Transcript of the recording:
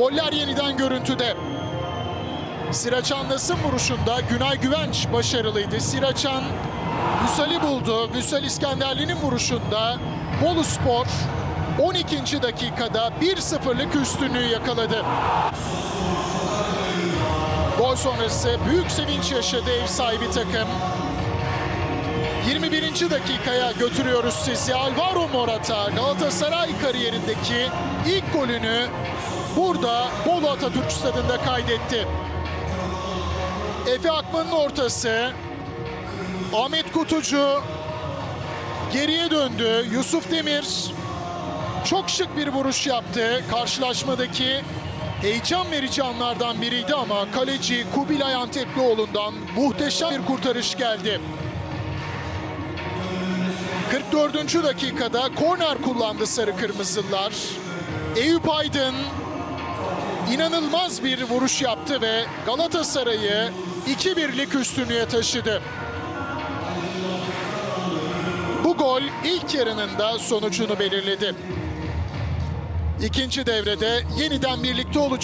Goller yeniden görüntüde. Siraçan Nasım vuruşunda Günay Güvenç başarılıydı. Siraçan Vüsal'i buldu. Vüsal İskenderli'nin vuruşunda Bolu Spor 12. dakikada 1-0'lık üstünlüğü yakaladı. Gol sonrası büyük sevinç yaşadı ev sahibi takım. 21. dakikaya götürüyoruz sizi. Alvaro Morata Galatasaray kariyerindeki ilk golünü burada Bolu Atatürk Stadı'nda kaydetti. Efe Akman'ın ortası. Ahmet Kutucu geriye döndü. Yusuf Demir çok şık bir vuruş yaptı. Karşılaşmadaki heyecan verici anlardan biriydi ama kaleci Kubilay Anteplioğlu'ndan muhteşem bir kurtarış geldi. 44. dakikada korner kullandı Sarı Kırmızılar. Eyüp Aydın inanılmaz bir vuruş yaptı ve Galatasaray'ı 2-1'lik üstünlüğe taşıdı. Bu gol ilk yarının da sonucunu belirledi. İkinci devrede yeniden birlikte olacak.